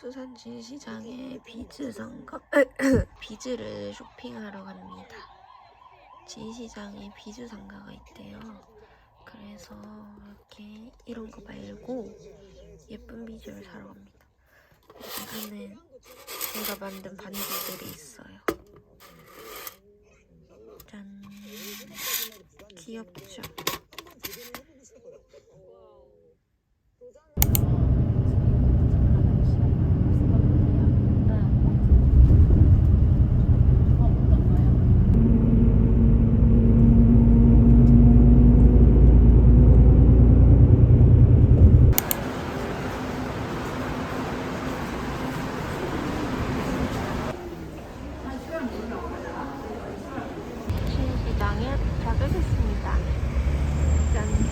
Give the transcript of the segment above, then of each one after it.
수산 진시장에 비즈 상가 비즈를 쇼핑하러 갑니다. 진시장에 비즈 상가가 있대요. 그래서 이렇게 이런 거 말고 예쁜 비즈를 사러 갑니다. 안에 제가 만든 반지들이 있어요. 짠. 귀엽죠? 신시장에 도착했습니다. 짠.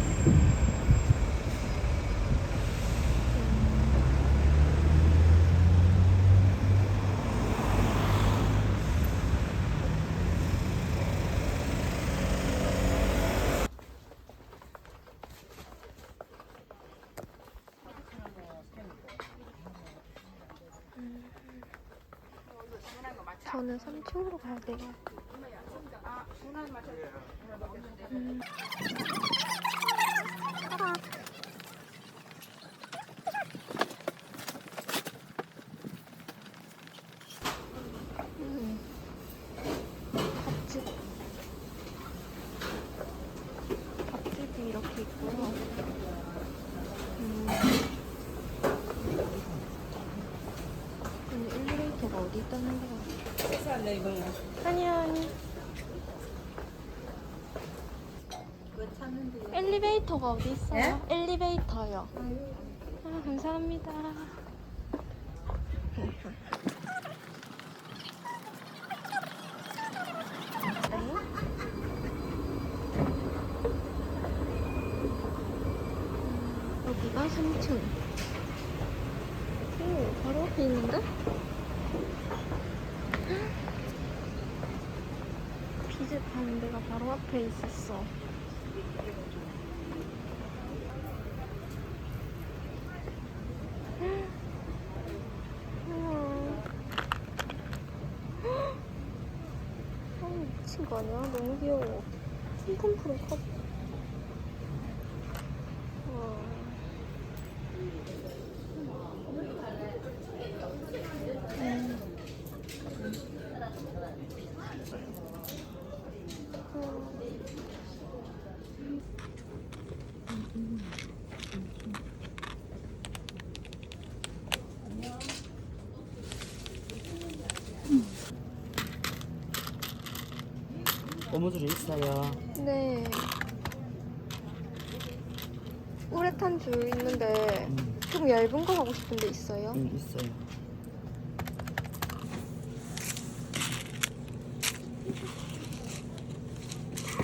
저는 3층으로 가야 돼요. 음. 음. 밥집. 밥집이 이렇게 있고요. 음. 근데 엘리베이터가 어디 있다는 거야? 아니야, 아니. 엘리베이터가 어디 있어요? 엘리베이터요. 아, 감사합니다. 여기가 3층. 오, 바로 앞에 있는데? 비즈 파는 앞에 있었어. 미친 거 아니야? 너무 귀여워. 손품프로 컵. 우와. 음. 고무줄이 있어요. 네. 우레탄 줄 있는데 음, 좀 얇은 거 하고 싶은데 있어요? 음, 있어요.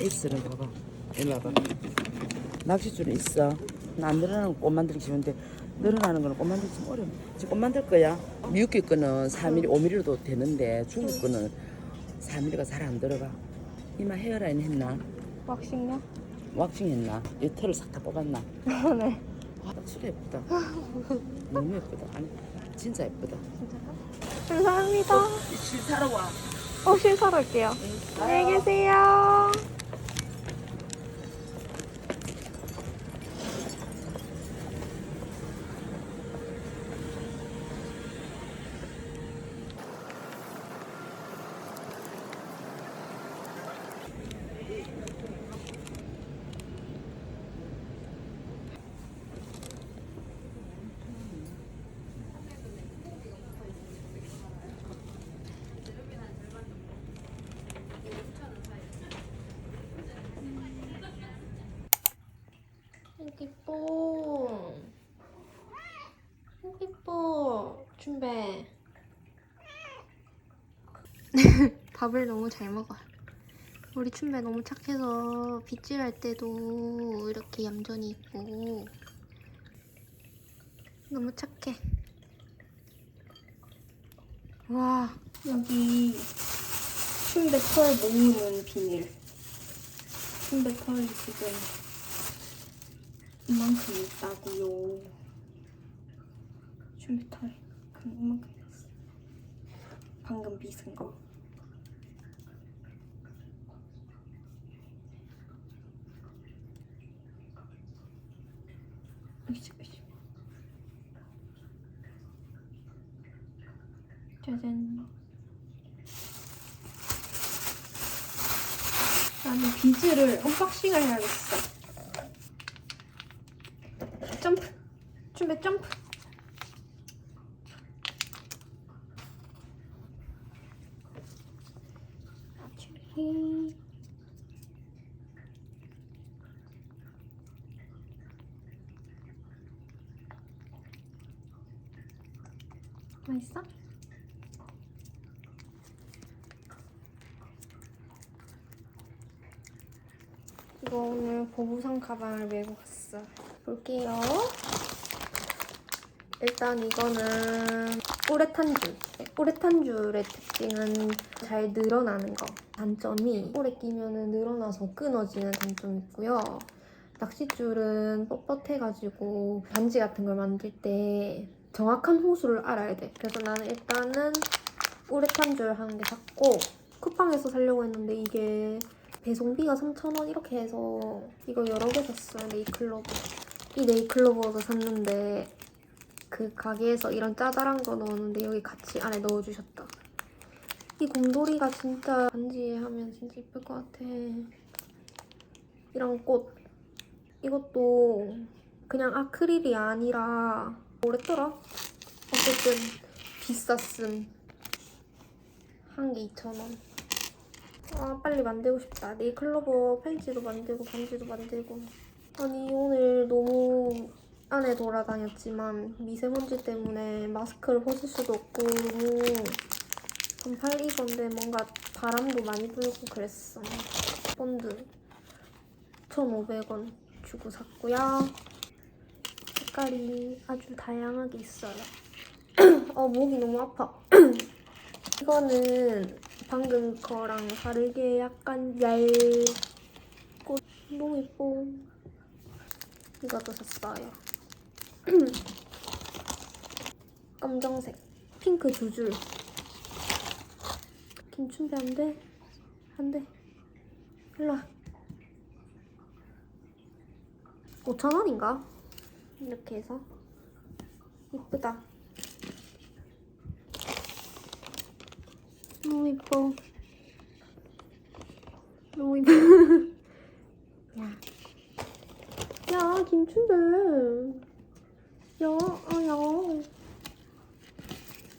있으는 봐봐. 일로 와봐. 낚시줄은 있어. 나안 늘어나는 꽃 만들기 쉬운데 늘어나는 거는 꽃 만들기 좀 어려워. 지금 꽃 만들 거야. 미육기 거는 4mm, 5mm로도 되는데 중국 거는 4mm가 잘 안 들어가. 이마 헤어라인 했나? 왁싱요? 왁싱 했나? 이 털을 싹 다 뽑았나? 네. 와, 진짜 예쁘다. 너무 예쁘다. 아니, 진짜 예쁘다. 감사합니다. 실 사러 와. 어, 신사로 올게요. 안녕히 계세요. 여기뽀. 여기뽀. 준비. 밥을 너무 잘 먹어요. 우리 춘배 너무 착해서 빗질할 때도 이렇게 얌전히 있고 너무 착해. 와 여기 춘배 털 모으는 비닐. 춘배 털이 지금 이만큼 있다고요. 준비털 그럼 이만큼 있어. 방금 빗은 거. 으쌰. 짜잔. 나는 비즈를 언박싱을 해야겠어. 점프. 준비 점프. 준비. 맛있어? 이거 오늘 보부상 가방을 메고 갔어. 볼게요. 일단 이거는 우레탄줄. 우레탄줄의 특징은 잘 늘어나는 거. 단점이 오래 끼면 늘어나서 끊어지는 단점이 있고요. 낚싯줄은 뻣뻣해가지고 반지 같은 걸 만들 때 정확한 호수를 알아야 돼. 그래서 나는 일단은 우레탄줄 하는 게 샀고 쿠팡에서 사려고 했는데 이게 배송비가 3,000원 이렇게 해서 이거 여러 개 샀어요. 네이클로버. 이 네이클로버도 샀는데 그 가게에서 이런 짜잘한 거 넣었는데 여기 같이 안에 넣어주셨다. 이 곰돌이가 진짜 반지에 하면 진짜 이쁠 것 같아. 이런 꽃. 이것도 그냥 아크릴이 아니라 뭐랬더라? 어쨌든 비쌌음. 한 개 2,000원. 아 빨리 만들고 싶다. 네이클로버 팬츠도 만들고 반지도 만들고. 아니 오늘 너무 안에 돌아다녔지만 미세먼지 때문에 마스크를 벗을 수도 없고 반팔 입었는데 뭔가 바람도 많이 불고 그랬어. 본드 1,500원 주고 샀고요. 색깔이 아주 다양하게 있어요. 어 목이 너무 아파. 이거는 방금 거랑 다르게 약간 얇고 너무 예뻐. 이것도 샀어요. 검정색, 핑크 두 줄. 김춘배 안 돼? 안 돼. 일로 와. 5,000원인가? 이렇게 해서. 이쁘다. 너무 이뻐. 너무 이뻐. 야. 야, 김춘배. 야, 아, 야.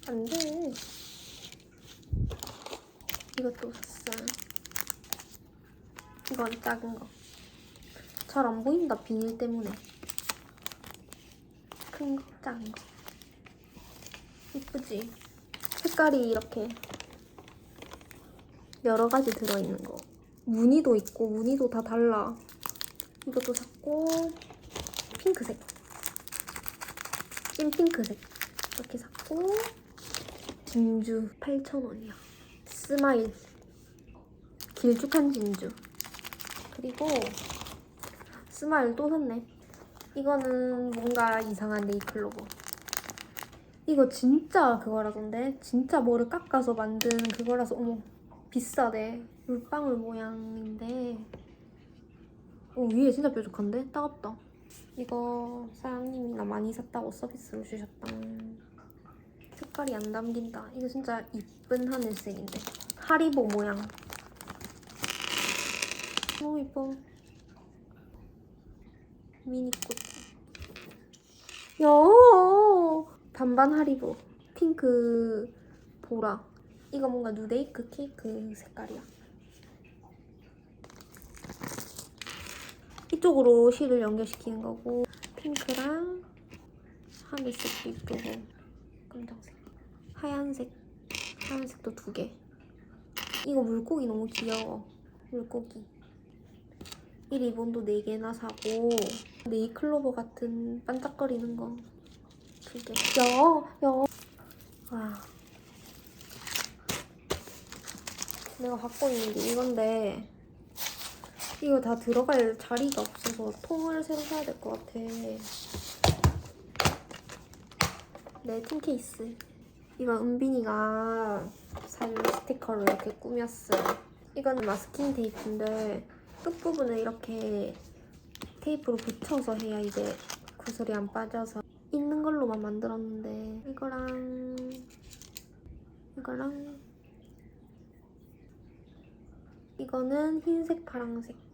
안 돼. 이것도 샀어. 이건 작은 거. 잘 안 보인다, 비닐 때문에. 큰 거, 작은 거. 이쁘지? 색깔이 이렇게 여러 가지 들어있는 거. 무늬도 있고, 무늬도 다 달라. 이것도 샀고, 핑크색. 찐 핑크색. 이렇게 샀고, 진주 8,000원이야. 스마일. 길쭉한 진주. 그리고, 스마일 또 샀네. 이거는 뭔가 이상한 네이클로버. 이거 진짜 그거라던데? 진짜 뭐를 깎아서 만든 그거라서, 어머, 비싸대. 물방울 모양인데, 어, 위에 진짜 뾰족한데? 따갑다. 이거 사장님이 나 많이 샀다고 서비스로 주셨다. 색깔이 안 담긴다. 이거 진짜 이쁜 하늘색인데. 하리보 모양. 너무 이뻐. 미니꽃. 야! 반반 하리보. 핑크 보라. 이거 뭔가 누데이크 케이크 색깔이야. 이쪽으로 실을 연결시키는 거고 핑크랑 하늘색도 이쁘고 검정색 하얀색 하얀색도 두개 이거 물고기 너무 귀여워 물고기 이 리본도 4개나 사고 네이클로버 같은 반짝거리는 거 두개 야! 야! 와 내가 갖고 있는 게 이건데 이거 다 들어갈 자리가 없어서 통을 새로 사야 될 것 같아. 네, tin 케이스. 이거 은빈이가 산 스티커로 이렇게 꾸몄어요. 이거는 마스킹 테이프인데 끝부분을 이렇게 테이프로 붙여서 해야 이제 구슬이 안 빠져서 있는 걸로만 만들었는데 이거랑 이거랑 이거는 흰색 파랑색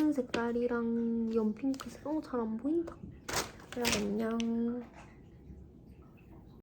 은 색깔이랑 연핑크색? 어 잘 안 보인다. 그래 안녕